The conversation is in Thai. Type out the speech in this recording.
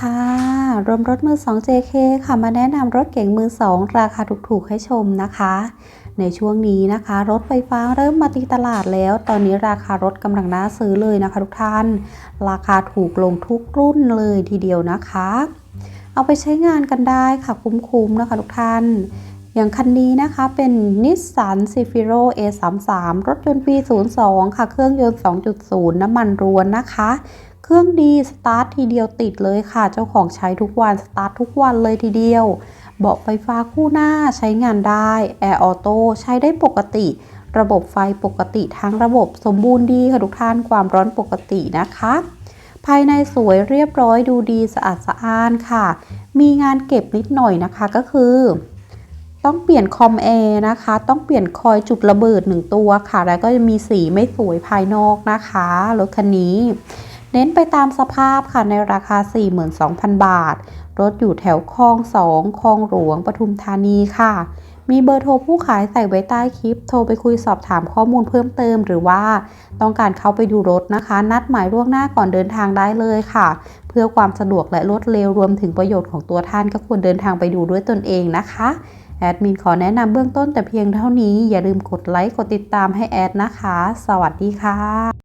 ค่ะ รวมรถมือ 2 JK ค่ะ มาแนะนำรถเก๋งมือ 2 ราคาถูกๆ ให้ชมนะคะ ในช่วงนี้นะคะ รถไฟฟ้าเริ่มมาตีตลาดแล้ว ตอนนี้ราคารถกำลังน่าซื้อเลยนะคะทุกท่าน ราคาถูกลงทุกรุ่นเลยทีเดียวนะคะ เอาไปใช้งานกันได้ค่ะคุ้มๆนะคะทุกท่าน อย่างคันนี้นะคะเป็นนิสสันซีฟิโร A33 รถยนต์ปี02 ค่ะ เครื่องยนต์ 2.0 น้ำมันรวนนะคะ เครื่องดีสตาร์ททีเดียวติดเลยค่ะ เจ้าของใช้ทุกวันสตาร์ททุกวันเลยทีเดียว เบาะไฟฟ้าคู่หน้าใช้งานได้แอร์ออโต้ใช้ได้ปกติ ระบบไฟปกติทั้งระบบสมบูรณ์ดีค่ะทุกท่านความร้อนปกตินะคะภายในสวยเรียบร้อยดูดีสะอาดสะอ้านค่ะ มีงานเก็บนิดหน่อยนะคะก็คือ ต้องเปลี่ยนคอมแอร์นะคะ ต้องเปลี่ยนคอยจุดระเบิดหนึ่งตัวค่ะ แล้วก็จะมีสีไม่สวยภายนอกนะคะรถคันนี้ เน้นไปตามสภาพค่ะในราคา 42,000 บาท รถอยู่แถวคลอง2คลองหลวงปทุมธานีค่ะ มีเบอร์โทรผู้ขายใส่ไว้ใต้คลิป โทรไปคุยสอบถามข้อมูลเพิ่มเติม หรือว่าต้องการเข้าไปดูรถนะคะ นัดหมายล่วงหน้าก่อนเดินทางได้เลยค่ะ เพื่อความสะดวกและรวดเร็วรวมถึงประโยชน์ของตัวท่านก็ควรเดินทางไปดูด้วยตนเองนะคะ แอดมินขอแนะนำเบื้องต้นแต่เพียงเท่านี้ อย่าลืมกดไลค์ กดติดตามให้แอดนะคะ สวัสดีค่ะ